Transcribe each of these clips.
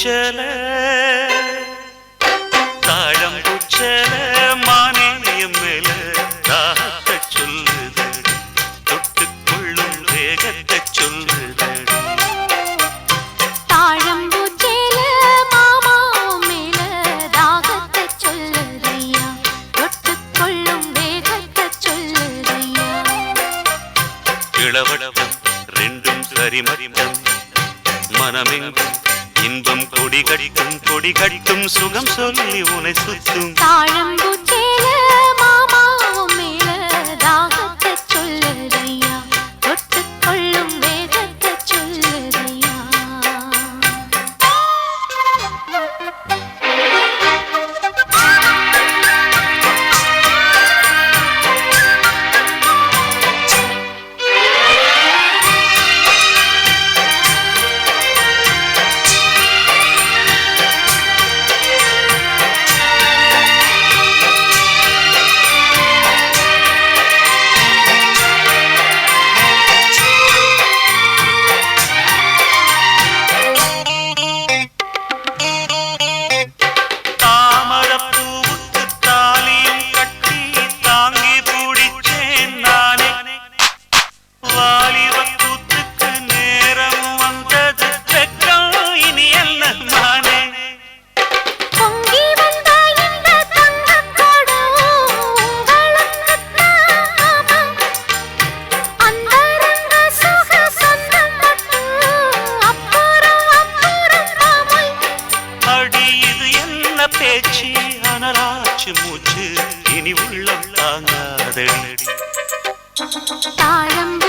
தாழம்பூச்சல தாழம்பூச்சல மானேயம் மேல தாகத்தை சொல்லுதடி தொட்டுக்கொள்ளும் வேகத்தை சொல்லுதடி இளவட்டம் ரெண்டும் சரிமரிமம் மனமெங்கும் இன்பம் கொடி கடிக்கும் கொடி கடிக்கும் சுகம் சொல்லி உனை சுத்தும் பேச்சு அனலாச்சு மூச்சு. இனி உள்ளம் தாங்காதடி. தாழம்பு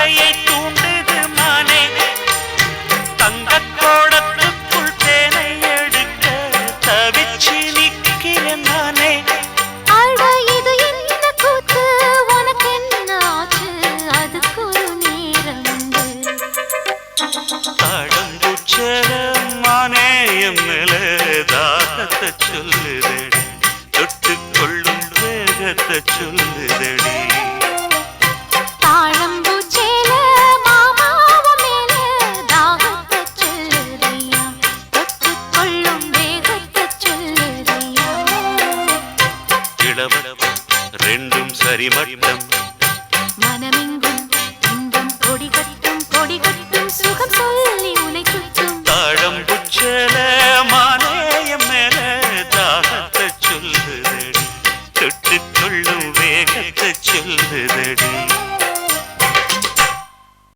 ஆசையை தூண்டுது மானே. தங்கக் கோடத்துக்குள் தேனை எடுக்க தவிச்சு நிற்கிறேன் நானே தாழம்பூச்சல மானேயம் மேல தாகத்தை சொல்லுதடி. தொட்டுக்கொள்ளும் வேகத்தை சொல்லுதடி. தாழம்பூச்சேல சரிமட்டம்